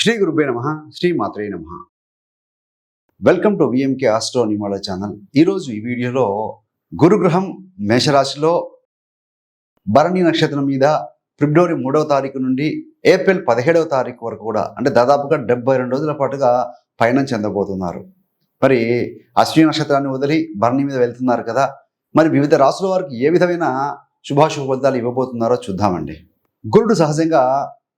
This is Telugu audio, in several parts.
శ్రీ గురుబే నమ శ్రీ మాత్రే నమ. వెల్కమ్ టు విఎంకే ఆస్ట్రో నిమాల ఛానల్ ఈరోజు ఈ వీడియోలో గురుగ్రహం మేషరాశిలో భరణి నక్షత్రం మీద ఫిబ్రవరి మూడవ తారీఖు నుండి ఏప్రిల్ పదిహేడవ తారీఖు వరకు కూడా అంటే దాదాపుగా డెబ్బై రెండు రోజుల పాటుగా పయనం చెందబోతున్నారు. మరి అశ్విని నక్షత్రాన్ని వదిలి భరణి మీద వెళ్తున్నారు కదా మరి వివిధ రాసుల వారికి ఏ విధమైన శుభాశుభ ఫలితాలు ఇవ్వబోతున్నారో చూద్దామండి. గురుడు సహజంగా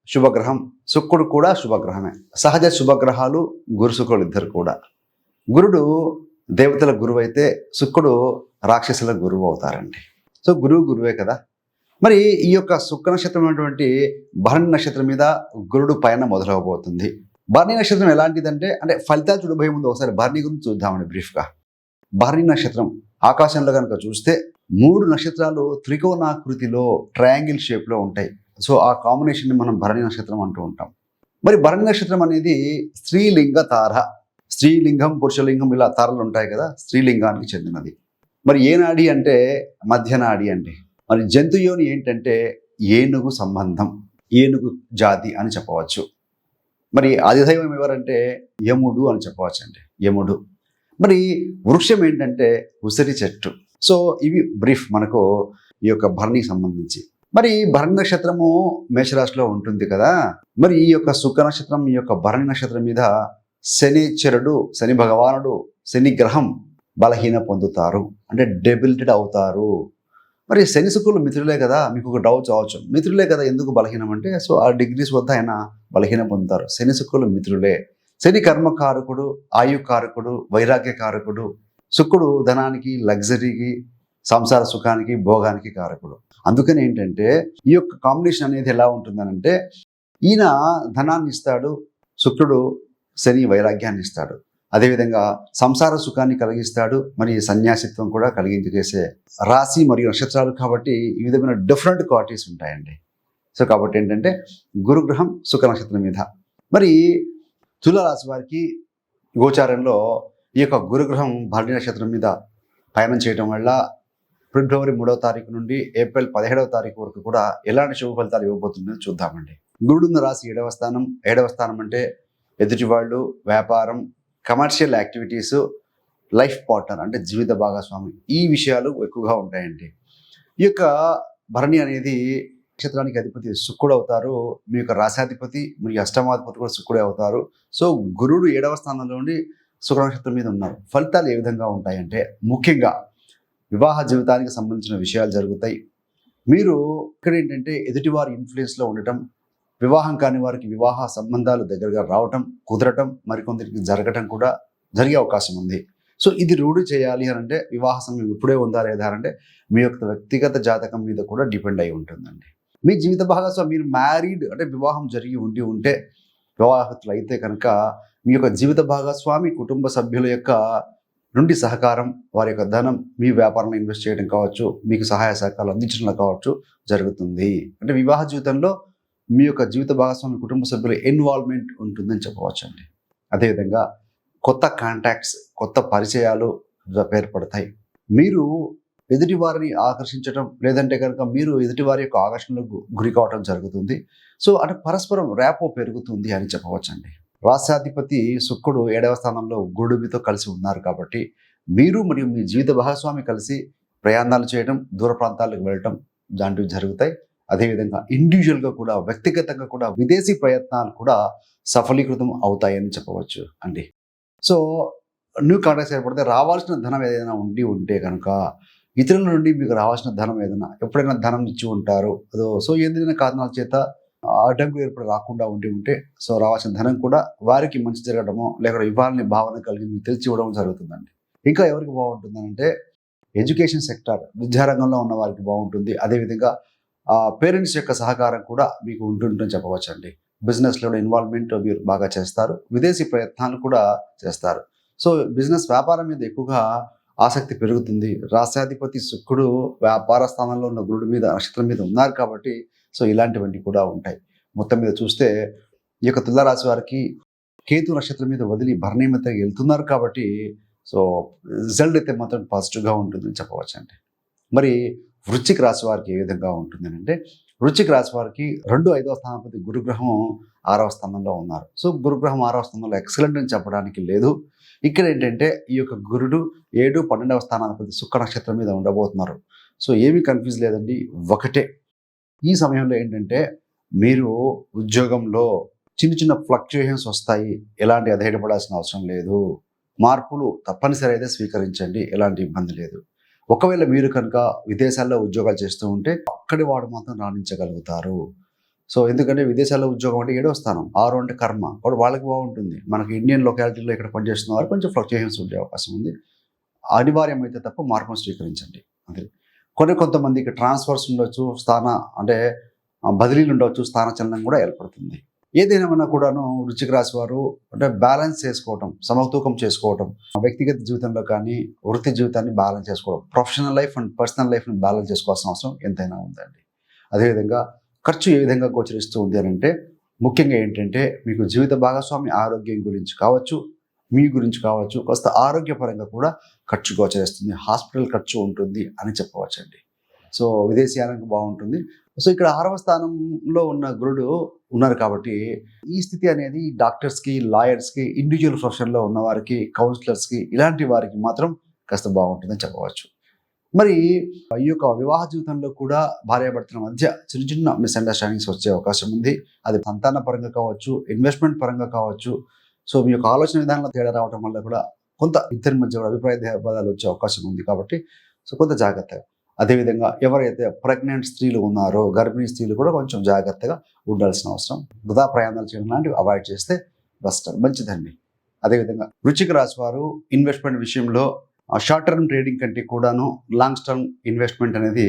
శుభగ్రహం. శుక్రుడు కూడా శుభగ్రహమే. సహజ శుభగ్రహాలు గురు శుక్రుడు ఇద్దరు కూడా. గురుడు దేవతల గురువు అయితే శుక్రుడు రాక్షసుల గురువు అవుతారండి. సో గురువు గురువే కదా. మరి ఈ యొక్క శుక్ర నక్షత్రం అనేటువంటి భరణి నక్షత్రం మీద గురుడు పైన మొదలవబోతుంది. భరణి నక్షత్రం ఎలాంటిదంటే అంటే ఫలితాలు చూడబోయే ముందు ఒకసారి భరణి గురించి చూద్దామండి బ్రీఫ్గా. భరణి నక్షత్రం ఆకాశంలో కనుక చూస్తే మూడు నక్షత్రాలు త్రికోణాకృతిలో ట్రయాంగిల్ షేప్లో ఉంటాయి. సో ఆ కాంబినేషన్ని మనం భరణి నక్షత్రం అంటూ ఉంటాం. మరి భరణి నక్షత్రం అనేది స్త్రీలింగ తార. స్త్రీలింగం పురుషలింగం ఇలా తారలు ఉంటాయి కదా స్త్రీలింగానికి చెందినది. మరి ఏనాడి అంటే మధ్య నాడి అండి మరి జంతుయోని ఏంటంటే ఏనుగు సంబంధం ఏనుగు జాతి అని చెప్పవచ్చు. మరి ఆదిదైవం ఎవరంటే యముడు అని చెప్పవచ్చు అండి యముడు. మరి వృక్షం ఏంటంటే ఉసిరి చెట్టు. సో ఇవి బ్రీఫ్ మనకు ఈ యొక్క భరణికి సంబంధించి. మరి భరణి నక్షత్రము మేషరాశిలో ఉంటుంది కదా? మరి ఈ యొక్క శుక్ర నక్షత్రం ఈ యొక్క భరణి నక్షత్రం మీద శనిచరుడు శని భగవానుడు శని గ్రహం బలహీన పొందుతారు. అంటే డెబిలిటెడ్ అవుతారు. మరి శని శుక్రులు మిత్రులే కదా? మీకు ఒక డౌట్ అవచ్చు మిత్రులే కదా ఎందుకు బలహీనం అంటే? సో ఆ డిగ్రీస్ వద్ద ఆయన బలహీనం పొందుతారు. శని శుక్రులు మిత్రులే. శని కర్మకారకుడు ఆయుకారకుడు వైరాగ్యకారకుడు. శుక్రుడు ధనానికి లగ్జరీకి సంసార సుఖానికి భోగానికి కారకుడు. అందుకని ఏంటంటే ఈ యొక్క కాంబినేషన్ అనేది ఎలా ఉంటుందనంటే ఈయన ధనాన్ని ఇస్తాడు శుక్రుడు శని వైరాగ్యాన్ని ఇస్తాడు అదేవిధంగా సంసార సుఖాన్ని కలిగిస్తాడు మరి సన్యాసిత్వం కూడా కలిగించేసే రాశి మరియు నక్షత్రాలు కాబట్టి ఈ విధమైన డిఫరెంట్ క్వాలిటీస్ ఉంటాయండి. సో కాబట్టి ఏంటంటే గురుగ్రహం శుక్ర నక్షత్రం మీద. మరి తులారాశి వారికి గోచారంలో ఈ యొక్క గురుగ్రహం భరణి నక్షత్రం మీద పయనం చేయడం వల్ల ఫిబ్రవరి మూడవ తారీఖు నుండి ఏప్రిల్ పదిహేడవ తారీఖు వరకు కూడా ఎలాంటి శుభ ఫలితాలు ఇవ్వబోతుందో చూద్దామండి. గురుడున్న రాశి ఏడవ స్థానం. ఏడవ స్థానం అంటే ఎదుటివాళ్ళు వ్యాపారం కమర్షియల్ యాక్టివిటీస్ లైఫ్ పార్ట్నర్ అంటే జీవిత భాగస్వామి. ఈ విషయాలు ఎక్కువగా ఉంటాయండి. ఈ యొక్క భరణి అనేది నక్షత్రానికి అధిపతి శుక్రుడు అవుతారు. మీ యొక్క రాశాధిపతి మరియు అష్టమాధిపతి కూడా శుక్రుడే అవుతారు. సో గురుడు ఏడవ స్థానంలో ఉండి శుక్ర నక్షత్రం మీద ఉన్నారు. ఫలితాలు ఏ విధంగా ఉంటాయంటే ముఖ్యంగా వివాహ జీవితానికి సంబంధించిన విషయాలు జరుగుతాయి. మీరు ఇక్కడ ఏంటంటే ఎదుటివారి ఇన్ఫ్లుయెన్స్లో ఉండటం వివాహం కాని వారికి వివాహ సంబంధాలు దగ్గరగా రావటం కుదరటం మరికొందరికి జరగటం కూడా జరిగే అవకాశం ఉంది. సో ఇది రూఢి చేయాలి అని అంటే వివాహ సమయం ఇప్పుడే ఉందా లేదా అంటే మీ యొక్క వ్యక్తిగత జాతకం మీద కూడా డిపెండ్ అయి ఉంటుందండి. మీ జీవిత భాగస్వామి మీరు మ్యారీడ్ అంటే వివాహం జరిగి ఉండి ఉంటే వివాహితులు అయితే కనుక మీ యొక్క జీవిత భాగస్వామి కుటుంబ సభ్యుల యొక్క నుండి సహకారం వారి యొక్క ధనం మీ వ్యాపారంలో ఇన్వెస్ట్ చేయడం కావచ్చు మీకు సహాయ సహకారాలు అందించడం కావచ్చు జరుగుతుంది. అంటే వివాహ జీవితంలో మీ యొక్క జీవిత భాగస్వామి కుటుంబ సభ్యుల ఇన్వాల్వ్మెంట్ ఉంటుందని చెప్పవచ్చు అండి అదేవిధంగా కొత్త కాంటాక్ట్స్ కొత్త పరిచయాలు ఏర్పడతాయి. మీరు ఎదుటి వారిని ఆకర్షించడం లేదంటే కనుక మీరు ఎదుటి వారి యొక్క ఆకర్షణలకు గురి కావడం జరుగుతుంది. సో అంటే పరస్పరం ర్యాపో పెరుగుతుంది అని చెప్పవచ్చండి. రాష్ట్రాధిపతి శుక్రుడు ఏడవ స్థానంలో గుడుమితో కలిసి ఉన్నారు కాబట్టి మీరు మరియు మీ జీవిత భాగస్వామి కలిసి ప్రయాణాలు చేయడం దూర ప్రాంతాలకు వెళ్ళటం లాంటివి జరుగుతాయి. అదేవిధంగా ఇండివిజువల్గా కూడా వ్యక్తిగతంగా కూడా విదేశీ ప్రయత్నాలు కూడా సఫలీకృతం అవుతాయని చెప్పవచ్చు అండి. సో న్యూ కాంటాక్ట్స్ ఏర్పడితే రావాల్సిన ధనం ఏదైనా ఉండి ఉంటే కనుక ఇతరుల నుండి మీకు రావాల్సిన ధనం ఏదైనా ఎప్పుడైనా ధనం ఇచ్చి ఉంటారు. అదో సో ఏదైనా కారణాల చేత అడ్డంకులు ఏర్పడి రాకుండా ఉండి ఉంటే సో రావాల్సిన ధనం కూడా వారికి మంచి జరగడము లేకపోతే ఇవ్వాలని భావన కలిగి మీకు తెలిసి ఇవ్వడం జరుగుతుందండి. ఇంకా ఎవరికి బాగుంటుందంటే ఎడ్యుకేషన్ సెక్టర్ విద్యారంగంలో ఉన్న వారికి బాగుంటుంది. అదేవిధంగా పేరెంట్స్ యొక్క సహకారం కూడా మీకు ఉంటుందని చెప్పవచ్చు అండి బిజినెస్లో ఇన్వాల్వ్మెంట్ మీరు బాగా చేస్తారు. విదేశీ ప్రయత్నాలు కూడా చేస్తారు. సో బిజినెస్ వ్యాపారం మీద ఎక్కువగా ఆసక్తి పెరుగుతుంది. రాష్ట్రాధిపతి శుక్రుడు వ్యాపార స్థానంలో ఉన్న గురుడు మీద నక్షత్రం మీద ఉన్నారు కాబట్టి సో ఇలాంటివన్నీ కూడా ఉంటాయి. మొత్తం మీద చూస్తే ఈ యొక్క తులారాశి వారికి కేతు నక్షత్రం మీద వదిలి భరణి మీద వెళ్తున్నారు కాబట్టి సో రిజల్ట్ అయితే మాత్రం పాజిటివ్గా ఉంటుందని చెప్పవచ్చు అండి మరి వృశ్చిక రాశి వారికి ఏ విధంగా ఉంటుంది అంటే వృశ్చిక రాశి వారికి రెండు ఐదవ స్థానపతి గురుగ్రహం ఆరవ స్థానంలో ఉన్నారు. సో గురుగ్రహం ఆరవ స్థానంలో ఎక్సలెంట్ అని చెప్పడానికి లేదు. ఇక్కడ ఏంటంటే ఈ యొక్క గురుడు ఏడు పన్నెండవ స్థానాధిపతి శుక్ర నక్షత్రం మీద ఉండబోతున్నారు. సో ఏమీ కన్ఫ్యూజ్ లేదండి. ఒకటే ఈ సమయంలో ఏంటంటే మీరు ఉద్యోగంలో చిన్న చిన్న ఫ్లక్చుయేషన్స్ వస్తాయి. ఎలాంటి అధైర్యపడాల్సిన అవసరం లేదు. మార్పులు తప్పనిసరి అయితే స్వీకరించండి. ఎలాంటి ఇబ్బంది లేదు. ఒకవేళ మీరు కనుక విదేశాల్లో ఉద్యోగాలు చేస్తూ ఉంటే అక్కడి వాడు మాత్రం రాణించగలుగుతారు. సో ఎందుకంటే విదేశాల్లో ఉద్యోగం అంటే ఏడో స్థానం ఆరు అంటే కర్మ. వాడు వాళ్ళకి బాగుంటుంది. మనకి ఇండియన్ లొకాలిటీలో ఇక్కడ పనిచేస్తున్న వారు కొంచెం ఫ్లక్చుయేషన్స్ ఉండే అవకాశం ఉంది. అనివార్యమైతే తప్ప మార్పును స్వీకరించండి. అంతే. కొన్ని కొంతమందికి ట్రాన్స్ఫర్స్ ఉండొచ్చు స్థాన అంటే బదిలీలు ఉండవచ్చు స్థాన చలనం కూడా ఏర్పడుతుంది. ఏదైనా కూడాను రుచికి రాశి వారు అంటే బ్యాలెన్స్ చేసుకోవటం సమతూకం చేసుకోవటం వ్యక్తిగత జీవితంలో కానీ వృత్తి జీవితాన్ని బ్యాలెన్స్ చేసుకోవడం ప్రొఫెషనల్ లైఫ్ అండ్ పర్సనల్ లైఫ్ని బ్యాలెన్స్ చేసుకోవాల్సిన అవసరం ఎంతైనా ఉందండి. అదేవిధంగా ఖర్చు ఏ విధంగా గోచరిస్తూ ఉంది అని అంటే ముఖ్యంగా ఏంటంటే మీకు జీవిత భాగస్వామి ఆరోగ్యం గురించి కావచ్చు మీ గురించి కావచ్చు కాస్త ఆరోగ్యపరంగా కూడా ఖర్చు గోచరిస్తుంది హాస్పిటల్ ఖర్చు ఉంటుంది అని చెప్పవచ్చండి. సో విదేశీయానికి బాగుంటుంది. సో ఇక్కడ ఆరవ స్థానంలో ఉన్న గురుడు ఉన్నారు కాబట్టి ఈ స్థితి అనేది డాక్టర్స్కి లాయర్స్కి ఇండివిజువల్ ప్రొఫెషన్లో ఉన్నవారికి కౌన్సిలర్స్కి ఇలాంటి వారికి మాత్రం కాస్త బాగుంటుందని చెప్పవచ్చు. మరి ఈ యొక్క వివాహ జీవితంలో కూడా భార్యాభర్తల మధ్య చిన్న చిన్న మిస్అండర్స్టాండింగ్స్ వచ్చే అవకాశం ఉంది. అది సంతాన పరంగా కావచ్చు ఇన్వెస్ట్మెంట్ పరంగా కావచ్చు. సో మీ యొక్క ఆలోచన విధానంలో తేడా రావడం వల్ల కూడా కొంత ఇద్దరి మధ్య కూడా అభిప్రాయ భేదాలు వచ్చే అవకాశం ఉంది కాబట్టి సో కొంత జాగ్రత్తగా. అదేవిధంగా ఎవరైతే ప్రెగ్నెంట్ స్త్రీలు ఉన్నారో గర్భిణీ స్త్రీలు కూడా కొంచెం జాగ్రత్తగా ఉండాల్సిన అవసరం. వృధా ప్రయాణాలు చేయడం లాంటివి అవాయిడ్ చేస్తే బెస్ట్ మంచిదండి. అదేవిధంగా రుచిక రాశి వారు ఇన్వెస్ట్మెంట్ విషయంలో షార్ట్ టర్మ్ ట్రేడింగ్ కంటే కూడాను లాంగ్ టర్మ్ ఇన్వెస్ట్మెంట్ అనేది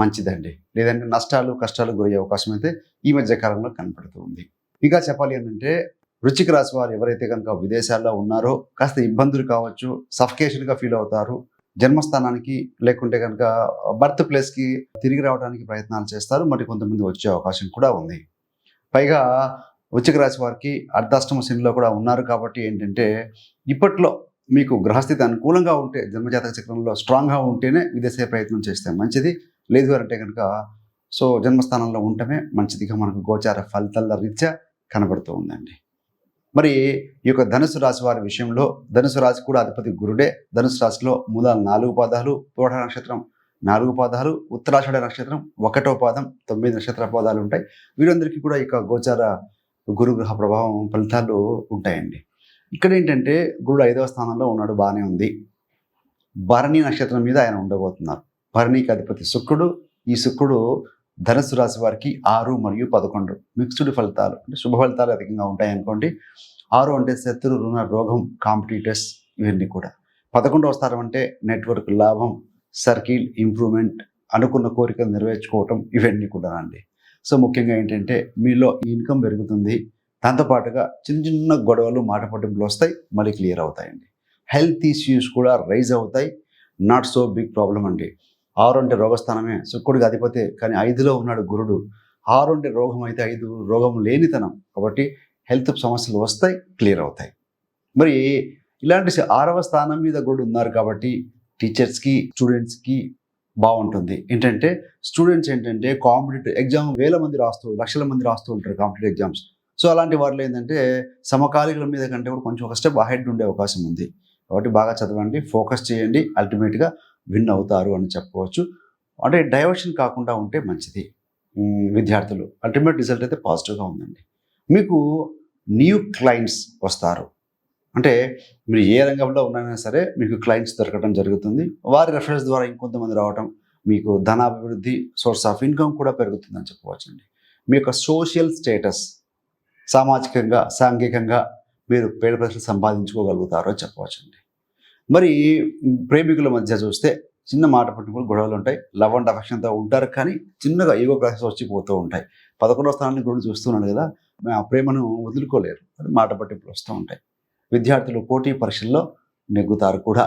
మంచిదండి. లేదంటే నష్టాలు కష్టాలు గురయ్యే అవకాశం అయితే ఈ మధ్య కాలంలో కనపడుతూ ఉంది. ఇంకా చెప్పాలి ఏంటంటే వృచ్చిక రాశి వారు ఎవరైతే కనుక విదేశాల్లో ఉన్నారో కాస్త ఇబ్బందులు కావచ్చు సఫికేషన్గా ఫీల్ అవుతారు జన్మస్థానానికి లేకుంటే కనుక బర్త్ ప్లేస్కి తిరిగి రావడానికి ప్రయత్నాలు చేస్తారు మరి కొంతమంది వచ్చే అవకాశం కూడా ఉంది. పైగా వృచ్చిక రాశి వారికి అర్ధాష్టమ శనిలో కూడా ఉన్నారు కాబట్టి ఏంటంటే ఇప్పట్లో మీకు గ్రహస్థితి అనుకూలంగా ఉంటే జన్మజాతక చక్రంలో స్ట్రాంగ్గా ఉంటేనే విదేశీ ప్రయత్నం చేస్తే మంచిది. లేదు అంటే కనుక సో జన్మస్థానంలో ఉండటమే మంచిదిగా మనకు గోచార ఫలితాల రీత్యా కనబడుతూ ఉందండి. మరి ఈ యొక్క ధనుసు రాశి వారి విషయంలో ధనుసు రాశి కూడా అధిపతి గురుడే. ధనుసు రాశిలో మూలాలు నాలుగు పాదాలు తోట నక్షత్రం నాలుగు పాదాలు ఉత్తరాషాఢ నక్షత్రం ఒకటో పాదం తొమ్మిది నక్షత్ర పాదాలు ఉంటాయి. వీరందరికీ కూడా యొక్క గోచార గురుగ్రహ ప్రభావం ఫలితాలు ఉంటాయండి. ఇక్కడ ఏంటంటే గురుడు ఐదవ స్థానంలో ఉన్నాడు బాగానే ఉంది. భరణి నక్షత్రం మీద ఆయన ఉండబోతున్నారు. భరణికి అధిపతి శుక్రుడు. ఈ శుక్రుడు ధనుసు రాశి వారికి ఆరు మరియు పదకొండు. మిక్స్డ్ ఫలితాలు అంటే శుభ ఫలితాలు అధికంగా ఉంటాయి అనుకోండి. ఆరు అంటే శత్రు రుణ రోగం కాంపిటీటర్స్ ఇవన్నీ కూడా. పదకొండవ స్థానం అంటే నెట్వర్క్ లాభం సర్కిల్ ఇంప్రూవ్మెంట్ అనుకున్న కోరికలు నెరవేర్చుకోవటం ఇవన్నీ కూడా అండి. సో ముఖ్యంగా ఏంటంటే మీలో ఇన్కమ్ పెరుగుతుంది. దాంతోపాటుగా చిన్న చిన్న గొడవలు మాట పట్టింపులు వస్తాయి మళ్ళీ క్లియర్ అవుతాయండి. హెల్త్ ఇష్యూస్ కూడా రైజ్ అవుతాయి. నాట్ సో బిగ్ ప్రాబ్లం అండి. ఆరు అంటే రోగస్థానమే. శుక్రుడికి అధిపతి కానీ ఐదులో ఉన్నాడు గురుడు. ఆరు అంటే రోగం అయితే ఐదు రోగం లేనితనం. కాబట్టి హెల్త్ సమస్యలు వస్తాయి క్లియర్ అవుతాయి. మరి ఇలాంటి ఆరవ స్థానం మీద గురుడు ఉన్నారు కాబట్టి టీచర్స్కి స్టూడెంట్స్కి బాగుంటుంది. ఏంటంటే స్టూడెంట్స్ ఏంటంటే కాంపిటేటివ్ ఎగ్జామ్ వేల మంది రాస్తూ లక్షల మంది రాస్తూ ఉంటారు కాంపిటేటివ్ ఎగ్జామ్స్. సో అలాంటి వారిలో ఏంటంటే సమకాలీకుల మీద కంటే కూడా కొంచెం ఒక స్టెప్ అహెడ్ ఉండే అవకాశం ఉంది. కాబట్టి బాగా చదవండి ఫోకస్ చేయండి అల్టిమేట్గా విన్ అవుతారు అని చెప్పుకోవచ్చు అంటే డైవర్షన్ కాకుండా ఉంటే మంచిది. విద్యార్థులు. అల్టిమేట్ రిజల్ట్ అయితే పాజిటివ్గా ఉందండి. మీకు న్యూ క్లయింట్స్ వస్తారు. అంటే మీరు ఏ రంగంలో ఉన్నా సరే మీకు క్లయింట్స్ దొరకడం జరుగుతుంది. వారి రెఫరెన్స్ ద్వారా ఇంకొంతమంది రావటం మీకు ధనాభివృద్ధి సోర్స్ ఆఫ్ ఇన్కమ్ కూడా పెరుగుతుందని చెప్పవచ్చండి. మీ యొక్క సోషల్ స్టేటస్ సామాజికంగా సాంఘికంగా మీరు పేద ప్రజలు సంపాదించుకోగలుగుతారో చెప్పవచ్చండి. మరి ప్రేమికుల మధ్య చూస్తే చిన్న మాట పట్టుకుని గొడవలు ఉంటాయి. లవ్ అండ్ అఫెక్షన్తో ఉంటారు కానీ చిన్నగా ఈగో క్లాసెస్ వచ్చి పోతూ ఉంటాయి. పదకొండవ స్థానాన్ని గురుడు చూస్తున్నాడు కదా ఆ ప్రేమను వదులుకోలేరు. మాట పట్టింపులు వస్తూ ఉంటాయి. విద్యార్థులు పోటీ పరీక్షల్లో నెగ్గుతారు కూడా.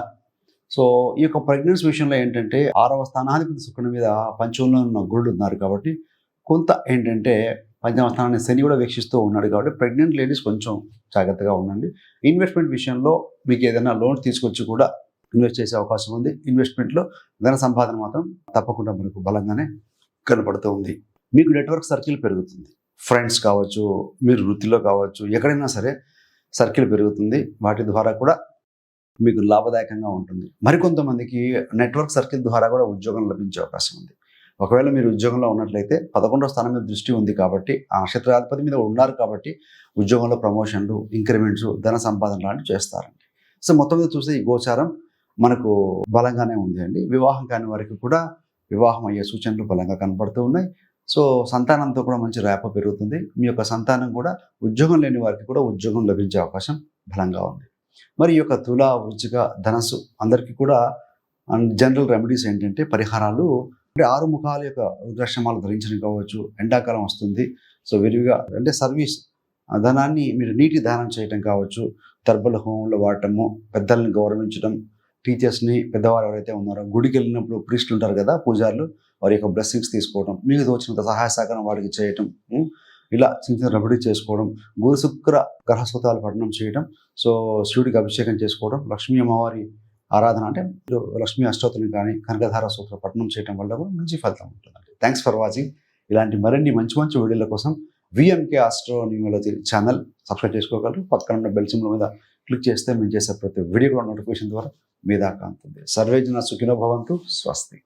సో ఈ యొక్క ప్రెగ్నెన్సీ విషయంలో ఏంటంటే ఆరవ స్థానాధిపతి శుక్రుని మీద పంచంలో ఉన్న గురుడు ఉన్నారు కాబట్టి కొంత ఏంటంటే పద్దెనిమిది స్థానాన్ని శని కూడా వీక్షిస్తూ ఉన్నాడు కాబట్టి ప్రెగ్నెంట్ లేడీస్ కొంచెం జాగ్రత్తగా ఉండండి. ఇన్వెస్ట్మెంట్ విషయంలో మీకు ఏదైనా లోన్ తీసుకొచ్చి కూడా ఇన్వెస్ట్ చేసే అవకాశం ఉంది. ఇన్వెస్ట్మెంట్లో ధన సంపాదన మాత్రం తప్పకుండా మనకు బలంగానే కనపడుతూ ఉంది. మీకు నెట్వర్క్ సర్కిల్ పెరుగుతుంది. ఫ్రెండ్స్ కావచ్చు మీరు వృత్తిలో కావచ్చు ఎక్కడైనా సరే సర్కిల్ పెరుగుతుంది. వాటి ద్వారా కూడా మీకు లాభదాయకంగా ఉంటుంది. మరికొంతమందికి నెట్వర్క్ సర్కిల్ ద్వారా కూడా ఉద్యోగం లభించే అవకాశం ఉంది. ఒకవేళ మీరు ఉద్యోగంలో ఉన్నట్లయితే పదకొండవ స్థానం మీద దృష్టి ఉంది కాబట్టి ఆ నక్షత్రాధిపతి మీద ఉన్నారు కాబట్టి ఉద్యోగంలో ప్రమోషన్లు ఇంక్రిమెంట్స్ ధన సంపాదన లాంటివి చేస్తారండి. సో మొత్తం మీద చూస్తే ఈ గోచారం మనకు బలంగానే ఉంది అండి. వివాహం కాని వారికి కూడా వివాహం అయ్యే సూచనలు బలంగా కనబడుతూ ఉన్నాయి. సో సంతానంతో కూడా మంచి రేప పెరుగుతుంది. మీ యొక్క సంతానం కూడా ఉద్యోగం లేని వారికి కూడా ఉద్యోగం లభించే అవకాశం బలంగా ఉంది. మరి ఈ యొక్క తుల వృచ్చిక ధనస్సు అందరికీ కూడా జనరల్ రెమెడీస్ ఏంటంటే పరిహారాలు అంటే ఆరు ముఖాల యొక్క రుద్రాక్షమాలు ధరించడం కావచ్చు ఎండాకాలం వస్తుంది. సో విరివిగా అంటే సర్వీస్ ధనాన్ని మీరు నీటి దానం చేయటం కావచ్చు దర్బల హోమంలో వాడటము పెద్దల్ని గౌరవించడం టీచర్స్ని పెద్దవారు ఎవరైతే ఉన్నారో గుడికి వెళ్ళినప్పుడు ప్రీస్టులు ఉంటారు కదా పూజారులు వారి యొక్క బ్లెస్సింగ్స్ తీసుకోవడం మీకు తోచినంత సహాయ సహకారం వారికి చేయటం ఇలా చిన్న చిన్న రెమెడీ చేసుకోవడం గురు శుక్ర గ్రహస్వతాలు పఠనం చేయడం సో శివుడికి అభిషేకం చేసుకోవడం లక్ష్మీ అమ్మవారి ఆరాధన అంటే మీరు లక్ష్మీ అష్టోత్తరం కానీ కనకధార సూత్ర పఠనం చేయడం వల్ల కూడా మంచి ఫలితం ఉంటుందండి. థ్యాంక్స్ ఫర్ వాచింగ్ ఇలాంటి మరిన్ని మంచి మంచి వీడియోల కోసం విఎంకే ఆస్ట్రో ఛానల్ సబ్స్క్రైబ్ చేసుకోగలరు. పక్కన ఉన్న బెల్ సింబల్ మీద క్లిక్ చేస్తే మేము చేసే ప్రతి వీడియో కూడా నోటిఫికేషన్ ద్వారా మీ దాకా అందుతుంది సర్వేజన సుఖినో భవంతు. స్వస్తి.